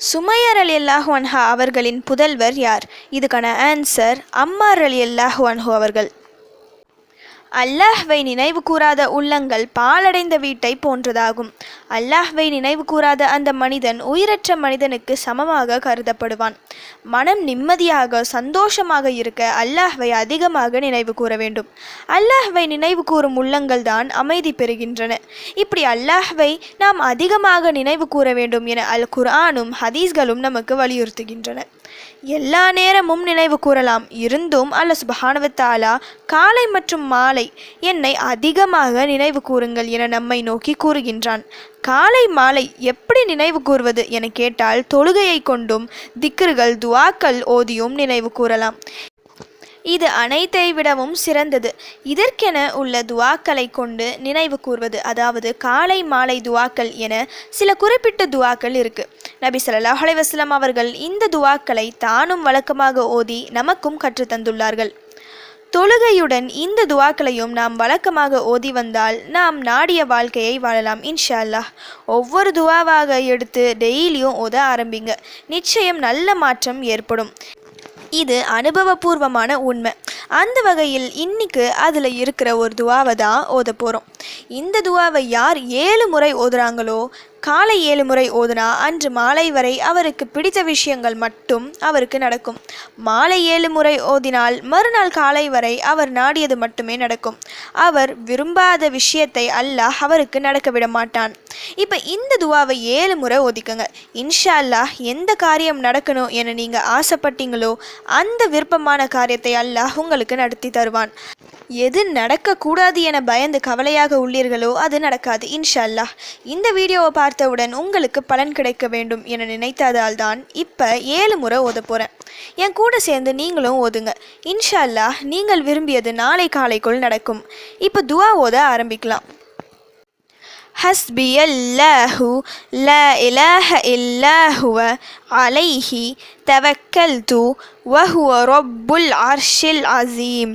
சுமையர் அலி அல்லாஹு அன்ஹா அவர்களின் புதல்வர் யார்? இதுக்கான ஆன்சர் அம்மார் அலி அல்லாஹு அன்ஹு அவர்கள். அல்லாஹ்வை நினைவு கூறாத உள்ளங்கள் பாலடைந்த வீட்டை போன்றதாகும். அல்லாஹ்வை நினைவு கூறாத அந்த மனிதன் உயிரற்ற மனிதனுக்கு சமமாக கருதப்படுவான். மனம் நிம்மதியாக சந்தோஷமாக இருக்க அல்லாஹ்வை அதிகமாக நினைவு கூற வேண்டும். அல்லாஹ்வை நினைவு கூறும் உள்ளங்கள் தான் அமைதி பெறுகின்றன. இப்படி அல்லாஹ்வை நாம் அதிகமாக நினைவு கூற வேண்டும் என அல் குர்ஆனும் ஹதீஸ்களும் நமக்கு வலியுறுத்துகின்றன. எல்லா நேரமும் நினைவு கூறலாம். இருந்தும் அல்ல சுபஹானவத்தாலா காலை மற்றும் மாலை என்னை அதிகமாக நினைவு கூறுங்கள் என நம்மை நோக்கி கூறுகின்றான். காலை மாலை எப்படி நினைவு கூறுவது என கேட்டால் தொழுகையை கொண்டும் திக்ருகள் துவாக்கள் ஓதியும் நினைவு கூறலாம். இது அனைத்தை விடவும் சிறந்தது. இதற்கென உள்ள துவாக்களை கொண்டு நினைவு கூர்வது அதாவது காலை மாலை துவாக்கள் என சில குறிப்பிட்ட துவாக்கள் இருக்கு. நபி ஸல்லல்லாஹு அலைஹி அவர்கள் இந்த துவாக்களை தானும் வழக்கமாக ஓதி நமக்கும் கற்றுத்தந்துள்ளார்கள் தொழுகையுடன் இந்த துவாக்களையும் நாம் வழக்கமாக ஓதி வந்தால் நாம் நாடிய வாழ்க்கையை வாழலாம் இன்ஷா அல்லாஹ் ஒவ்வொரு துவாவாக எடுத்து டெய்லியும் ஓத ஆரம்பிங்க. நிச்சயம் நல்ல மாற்றம் ஏற்படும். இது அனுபவபூர்வமான உண்மை. அந்த வகையில் இன்னைக்கு அதில் இருக்கிற ஒரு துவாவை தான் ஓத போகிறோம் இந்த துவாவை யார் ஏழு முறை ஓதுறாங்களோ காலை ஏழு முறை ஓதுனா அன்று மாலை வரை அவருக்கு பிடித்த விஷயங்கள் மட்டும் அவருக்கு நடக்கும். மாலை ஏழு முறை ஓதினால் மறுநாள் காலை வரை அவர் நாடியது மட்டுமே நடக்கும். அவர் விரும்பாத விஷயத்தை அல்லாஹ் அவருக்கு நடக்க விட மாட்டான். இப்போ இந்த துவாவை ஏழு முறை ஓதிக்கங்க. இன்ஷா அல்லாஹ் எந்த காரியம் நடக்கணும் என நீங்கள் ஆசைப்பட்டீங்களோ அந்த விருப்பமான காரியத்தை அல்லாஹ் உங்களுக்கு நடத்தி தருவான். எது நடக்கக்கூடாது என பயந்து கவலையாக தயாராக உள்ளீர்களோ அது நடக்காது இன்ஷா அல்லாஹ் இந்த வீடியோவை பார்த்தவுடன் உங்களுக்கு பலன் கிடைக்க வேண்டும் என நினைத்ததால் தான் இப்போ ஏழு முறை ஓத போகிறேன் என் கூட சேர்ந்து நீங்களும் ஓதுங்க. இன்ஷா அல்லாஹ் நீங்கள் விரும்பியது நாளை காலைக்குள் நடக்கும். இப்போ துவா ஓத ஆரம்பிக்கலாம். ஹஸ்பி லஹு ல இலஹ இல்லாஹுவ அலைஹி தவக்கல் து வஹுவ ரொப்புல் அர்ஷில் அசீம்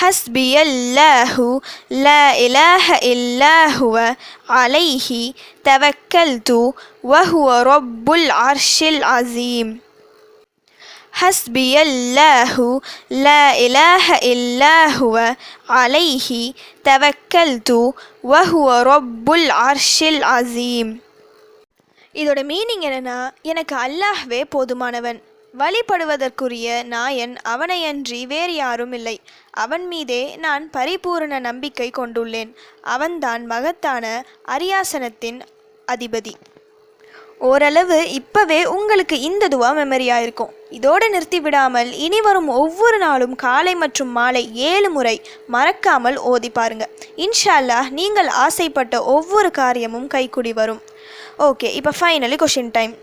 ஹஸ்பி லஹு ல இலாஹ இல்லாஹுவ அலைஹி தவக்கல் து வஹுவ ரொப்புல் அர்ஷில் அசீம் ஹஸ்பி லஹு ல இலாஹ இல்லாஹுவ அலைஹி தவக்கல் து வஹுவ ரொப்புல் அர்ஷில் அசீம் இதோட மீனிங் என்னென்னா எனக்கு அல்லாஹ்வே போதுமானவன். வழிபடுவதற்குரிய நாயன் அவனையன்றி வேறு யாரும் இல்லை. அவன் மீதே நான் பரிபூரண நம்பிக்கை கொண்டுள்ளேன். அவன்தான் மகத்தான அரியாசனத்தின் அதிபதி. ஓரளவு இப்போவே உங்களுக்கு இந்த துவா மெமரியாக இருக்கும் இதோடு நிறுத்தி விடாமல் இனி வரும் ஒவ்வொரு நாளும் காலை மற்றும் மாலை ஏழு முறை மறக்காமல் ஓதி பாருங்க. இன்ஷால்லா நீங்கள் ஆசைப்பட்ட ஒவ்வொரு காரியமும் கைக்குடி வரும். ஓகே இப்போ ஃபைனலி கொஷின் டைம்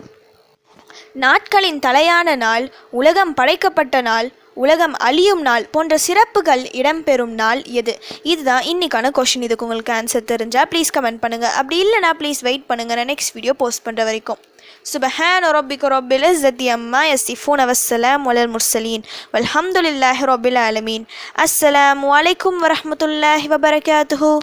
நாட்களின் தலையான நாள் உலகம் படைக்கப்பட்ட நாள் உலகம் அழியும் நாள் போன்ற சிறப்புகள் இடம்பெறும் நாள் எது? இதுதான் இன்னைக்கான கொஷின் இதுக்கு உங்களுக்கு ஆன்சர் தெரிஞ்சால் ப்ளீஸ் கமெண்ட் பண்ணுங்கள் அப்படி இல்லைனா ப்ளீஸ் வெயிட் பண்ணுங்கள் நான் நெக்ஸ்ட் வீடியோ போஸ்ட் பண்ணுற வரைக்கும். சுபஹான் ரொபிக் ரொபில் இஸ்ஸத்தி அம்மா எஸ்ஸிஃபூன் அவசலாம் வலல் முர்சலீன் வல்ஹம்துலில்லாஹ் ரொபில் ஆலமீன். அஸ்ஸலாம் வலைக்கும் வரமத்துல்லாஹி வபரகாத்துஹூ.